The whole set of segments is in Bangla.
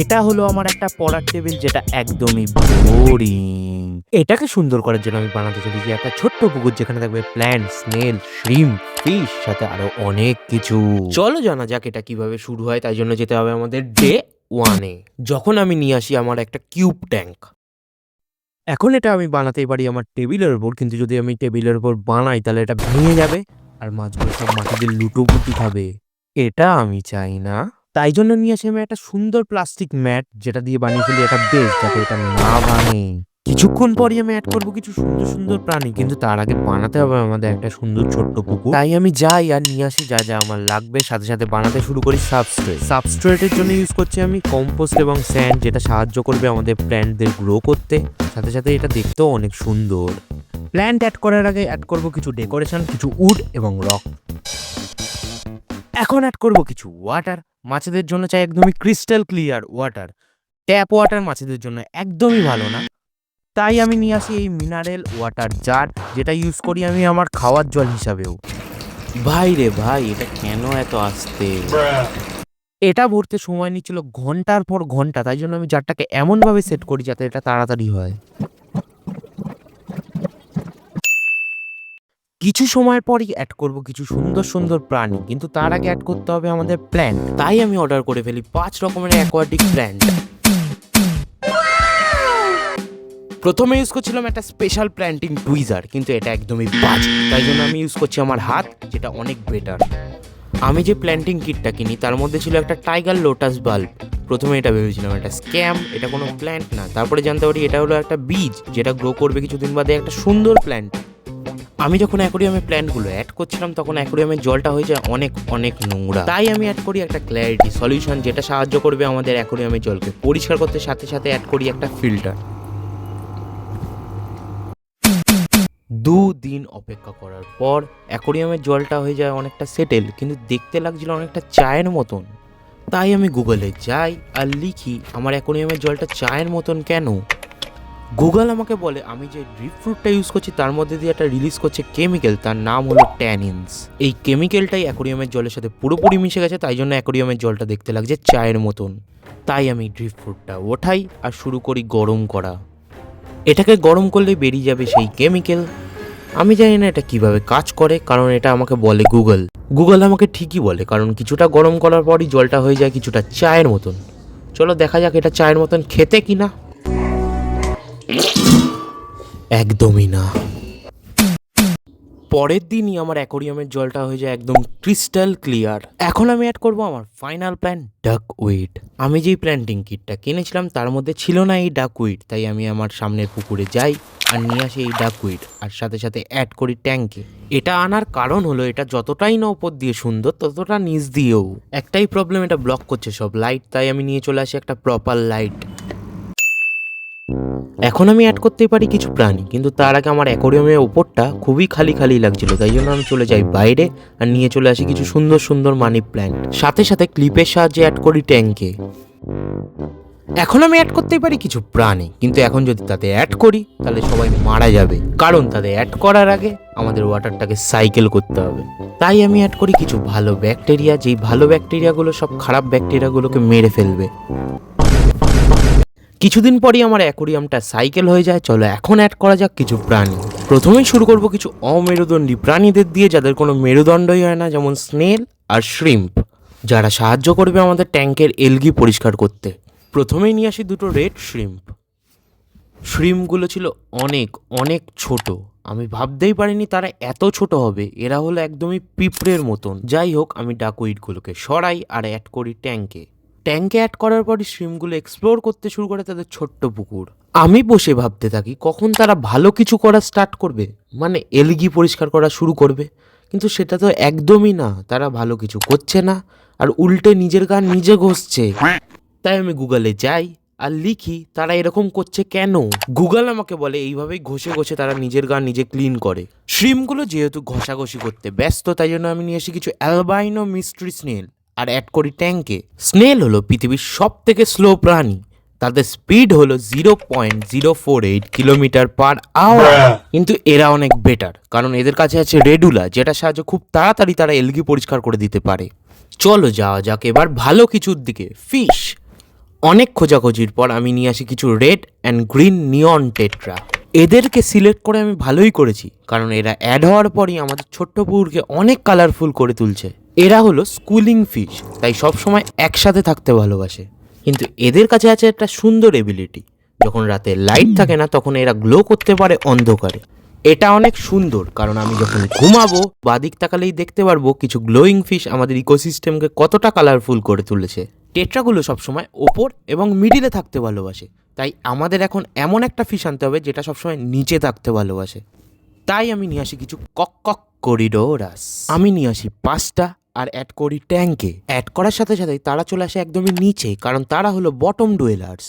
এটা হলো আমার একটা পড়ার টেবিল যেটা একদমই বোরিং এটাকে সুন্দর করার জন্য আমি বানাতে চলেছি একটা ছোট্ট পুকুর যেখানে থাকবে প্ল্যান্ট স্নেল শ্রিম ফিশ সাথে আরও অনেক কিছু। চলো জানা যাক এটা কীভাবে শুরু হয়, তাই জন্য যেতে হবে আমাদের ডে ওয়ানে যখন আমি নিয়ে আসি আমার একটা কিউব ট্যাঙ্ক এখন এটা আমি বানাতেই পারি আমার টেবিলের উপর, কিন্তু যদি আমি টেবিলের উপর বানাই তাহলে এটা ভেঙে যাবে, আর মাছগুলো সব মাটিতে লুটোপুটি খাবে। এটা আমি চাই না। তাই জন্য নিয়ে আসি আমি একটা সুন্দর প্লাস্টিক ম্যাট যেটা দিয়ে বানিয়ে ফেলি একটা বেশ যাতে এটা না ভাঙে কিছুক্ষণ পরই আমি অ্যাড করব কিছু সুন্দর সুন্দর প্রাণী, কিন্তু তার আগে বানাতে হবে আমাদের একটা সুন্দর ছোট্ট পুকুর। তাই আমি যাই আর নিয়ে আসি যা যা আমার লাগবে, সাথে সাথে বানাতে শুরু করি সাবস্ট্রেট সাবস্ট্রেটের জন্য ইউজ করছি আমি কম্পোস্ট এবং স্যান্ড যেটা সাহায্য করবে আমাদের প্ল্যান্টদের গ্রো করতে। সাথে সাথে এটা দেখতেও অনেক সুন্দর। প্ল্যান্ট অ্যাড করার আগে অ্যাড করব কিছু ডেকোরেশন কিছু উড এবং রক এখন অ্যাড করব কিছু ওয়াটার মাছেদের জন্য চাই একদমই crystal clear water tap water মাছেদের জন্য একদমই ভালো না। তাই আমি নিয়ে আসি এই মিনারেল ওয়াটার জার যেটা ইউজ করি আমি আমার খাওয়ার জল হিসাবেও। ভাই রে ভাই এটা কেন এত আসতে? এটা ভরতে সময় নিচ্ছিল ঘণ্টার পর ঘণ্টা তাই জন্য আমি জারটাকে এমনভাবে সেট করি যাতে এটা তাড়াতাড়ি হয়। কিছু সময়ের পরই অ্যাড করব কিছু সুন্দর সুন্দর প্রাণী, কিন্তু তার আগে অ্যাড করতে হবে আমাদের প্ল্যান্ট তাই আমি অর্ডার করে ফেলি পাঁচ রকমের অ্যাকোয়াটিক প্ল্যান্ট প্রথমে ইউজ করছিলাম একটা স্পেশাল প্ল্যান্টিং টুইজার কিন্তু এটা একদমই বাজে, তাই জন্য আমি ইউজ করছি আমার হাত, যেটা অনেক বেটার আমি যে প্ল্যান্টিং কিটটা কিনি, তার মধ্যে ছিল একটা টাইগার লোটাস বাল্ব প্রথমে এটা ভেবেছিলাম একটা স্ক্যাম এটা কোনো প্ল্যান্ট না। তারপরে জানতে পারি এটা হলো একটা বীজ, যেটা গ্রো করবে কিছুদিন বাদে একটা সুন্দর প্ল্যান্ট আমি যখন অ্যাকোরিয়ামে প্ল্যান্টগুলো অ্যাড করছিলাম, তখন অ্যাকোরিয়ামের জলটা হয়ে যায় অনেক অনেক নোংরা। তাই আমি অ্যাড করি একটা ক্ল্যারিটি সলিউশন যেটা সাহায্য করবে আমাদের অ্যাকোরিয়ামের জলকে। পরিষ্কার করতে সাথে সাথে অ্যাড করি একটা ফিল্টার দু দিন অপেক্ষা করার পর অ্যাকোরিয়ামের জলটা হয়ে যায় অনেকটা সেটেল কিন্তু দেখতে লাগছিল অনেকটা চায়ের মতন। তাই আমি গুগলে যাই আর লিখি, আমার অ্যাকোরিয়ামের জলটা চায়ের মতন কেন? গুগল আমাকে বলে, আমি যে ড্রিপ ফ্রুটটা ইউজ করছি, তার মধ্যে দিয়ে একটা রিলিজ করছে কেমিক্যাল তার নাম হলো ট্যানিনস এই কেমিক্যালটাই অ্যাকোরিয়ামের জলের সাথে পুরোপুরি মিশে গেছে, তাই জন্য অ্যাকোরিয়ামের জলটা দেখতে লাগছে চায়ের মতন। তাই আমি ড্রিপ ফ্রুটটা ওঠাই আর শুরু করি গরম করা। এটাকে গরম করলে বেরিয়ে যাবে সেই কেমিক্যাল আমি জানি না এটা কীভাবে কাজ করে, কারণ এটা আমাকে বলে গুগল গুগল আমাকে ঠিকই বলে, কারণ কিছুটা গরম করার পরই জলটা হয়ে যায় কিছুটা চায়ের মতন। চলো দেখা যাক এটা চায়ের মতন খেতে কিনা। একদমই না। পরের দিনই আমার অ্যাকোরিয়ামের জলটা হয়ে যায় একদম ক্রিস্টাল ক্লিয়ার। এখন আমি অ্যাড করব আমার ফাইনাল প্ল্যান ডাক উইড আমি যেই প্ল্যান্টিং কিটটা কিনেছিলাম, তার মধ্যে ছিল না এই ডাক উইড তাই আমি আমার সামনের পুকুরে যাই আর নিয়ে আসি এই ডাক উইড আর সাথে সাথে অ্যাড করি ট্যাঙ্কে এটা আনার কারণ হলো, এটা যতটাই না ওপর দিয়ে সুন্দর, ততটা নিচ দিয়েও। একটাই প্রবলেম এটা ব্লক করছে সব লাইট তাই আমি নিয়ে চলে আসি একটা প্রপার লাইট এখন আমি অ্যাড করতেই পারি কিছু প্রাণী, কিন্তু তার আগে আমার অ্যাকোরিয়ামের ওপরটা খুবই খালি খালি লাগছিল, তাই জন্য আমি চলে যাই বাইরে আর নিয়ে চলে আসি কিছু সুন্দর সুন্দর মানি প্ল্যান্ট সাথে সাথে ক্লিপের সাহায্যে অ্যাড করি ট্যাঙ্কে এখন আমি অ্যাড করতেই পারি কিছু প্রাণী, কিন্তু এখন যদি তাতে অ্যাড করি, তাহলে সবাই মারা যাবে। কারণ তাতে অ্যাড করার আগে আমাদের ওয়াটারটাকে সাইকেল করতে হবে। তাই আমি অ্যাড করি কিছু ভালো ব্যাকটেরিয়া যেই ভালো ব্যাকটেরিয়াগুলো সব খারাপ ব্যাকটেরিয়াগুলোকে মেরে ফেলবে। কিছুদিন পরই আমার অ্যাকোরিয়ামটা সাইকেল হয়ে যায়। চলো এখন অ্যাড করা যাক কিছু প্রাণী। প্রথমেই শুরু করব কিছু অমেরুদণ্ডী প্রাণীদের দিয়ে, যাদের কোনো মেরুদণ্ডই হয় না, যেমন স্নেল আর শ্রিম্প, যারা সাহায্য করবে আমাদের ট্যাঙ্কের এলগি পরিষ্কার করতে। প্রথমেই নিয়ে আসি দুটো রেড শ্রিম্প। শ্রিমগুলো ছিল অনেক অনেক ছোট। আমি ভাবতেই পারিনি তারা এত ছোট হবে। এরা হলো একদমই পিঁপড়ের মতন। যাই হোক, আমি ডাকুইটগুলোকে সরাই আর অ্যাড করি ট্যাঙ্কে। ট্যাঙ্কে অ্যাড করার পরই শ্রিমগুলো এক্সপ্লোর করতে শুরু করে তাদের ছোট্ট পুকুর। আমি বসে ভাবতে থাকি, কখন তারা ভালো কিছু করা স্টার্ট করবে? মানে এলগি পরিষ্কার করা শুরু করবে? কিন্তু সেটা তো একদমই না, তারা ভালো কিছু করছে না, আর উল্টে নিজের গান নিজে ঘষছে। তাই আমি গুগলে যাই আর লিখি, তারা এরকম করছে কেন? গুগল আমাকে বলে, এইভাবেই ঘষে ঘষে তারা নিজের গান নিজে ক্লিন করে। শ্রিমগুলো যেহেতু ঘষাঘষি করতে ব্যস্ত, তাই জন্য আমি নিয়ে এসে কিছু অ্যালবাইনো মিস্ট্রি স্নেল আর অ্যাড করি ট্যাঙ্কে স্নেল হলো পৃথিবীর সব থেকে স্লো প্রাণী। তাদের স্পিড হলো zero point zero four eight kilometre per hour কিন্তু এরা অনেক বেটার কারণ এদের কাছে আছে রেডুলা যেটা সাহায্য খুব তাড়াতাড়ি তারা এলগি পরিষ্কার করে দিতে পারে। চলো যাওয়া যাক এবার ভালো কিছুর দিকে। ফিশ অনেক খোঁজাখুঁজির পর আমি নিয়ে আসি কিছু red and green neon tetra এদেরকে সিলেক্ট করে আমি ভালোই করেছি কারণ এরা অ্যাড হওয়ার পরই আমাদের ছোট্ট পুকুরকে অনেক কালারফুল করে তুলছে। এরা হলো স্কুলিং ফিশ, তাই সবসময় একসাথে থাকতে ভালোবাসে। কিন্তু এদের কাছে আছে একটা সুন্দর এবিলিটি, যখন রাতে লাইট থাকে না, তখন এরা গ্লো করতে পারে অন্ধকারে। এটা অনেক সুন্দর, কারণ আমি যখন ঘুমাবো, বাদিক তাকালেই দেখতে পারব কিছু গ্লোয়িং ফিশ আমাদের ইকোসিস্টেমকে কতটা কালারফুল করে তুলেছে। টেট্রাগুলো সবসময় ওপর এবং মিডিলে থাকতে ভালোবাসে, তাই আমাদের এখন এমন একটা ফিশ আনতে হবে যেটা সবসময় নিচে থাকতে ভালোবাসে। তাই আমি নিয়ে আসি কিছু কক কক করিডোরাস। আমি নিয়ে আসি পাঁচটা আর অ্যাড করি ট্যাঙ্কে অ্যাড করার সাথে সাথেই তারা চলে আসে একদমই নিচে, কারণ তারা হলো বটম ডুয়েলার্স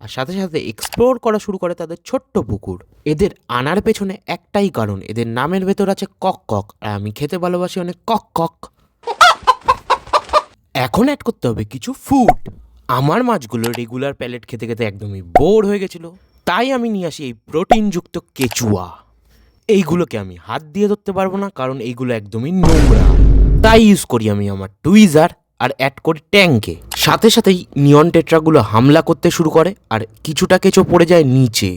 আর সাথে সাথে এক্সপ্লোর করা শুরু করে তাদের ছোট্ট পুকুর। এদের আনার পেছনে একটাই কারণ, এদের নামের ভেতর আছে কক কক, আর আমি খেতে ভালোবাসি অনেক কক কক। এখন অ্যাড করতে হবে কিছু ফুড আমার মাছগুলো রেগুলার প্যালেট খেতে খেতে একদমই বোর হয়ে গেছিল। তাই আমি নিয়ে আসি এই প্রোটিনযুক্ত কেচুয়া। এইগুলোকে আমি হাত দিয়ে ধরতে পারব না, কারণ এইগুলো একদমই নোংরা। তাই ইউজ করি আমি আমার টুইজার আর অ্যাড করি ট্যাঙ্কে সাথে সাথেই নিয়ন টেট্রাগুলো হামলা করতে শুরু করে আর কিছুটা কেঁচো পড়ে যায় নিচে।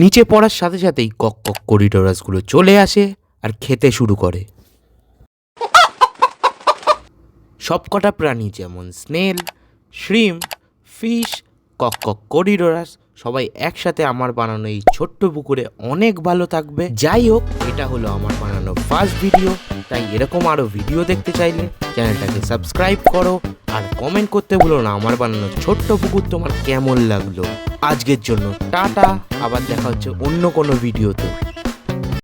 নিচে পড়ার সাথে সাথেই কক কক করিডোরাসগুলো চলে আসে আর খেতে শুরু করে। সবকটা প্রাণী যেমন স্নেল শ্রিম ফিশ কক কক করিডোরাস সবাই একসাথে আমার বানানো এই ছোট্ট পুকুরে অনেক ভালো থাকবে। যাই হোক, এটা হলো আমার বানানো ফার্স্ট ভিডিও তাই এরকম আরও ভিডিও দেখতে চাইলে চ্যানেলটাকে সাবস্ক্রাইব করো আর কমেন্ট করতে ভুলো না, আমার বানানো ছোট্ট পুকুর তোমার কেমন লাগল? আজকের জন্য টাটা, আবার দেখা হচ্ছে অন্য কোনো ভিডিওতে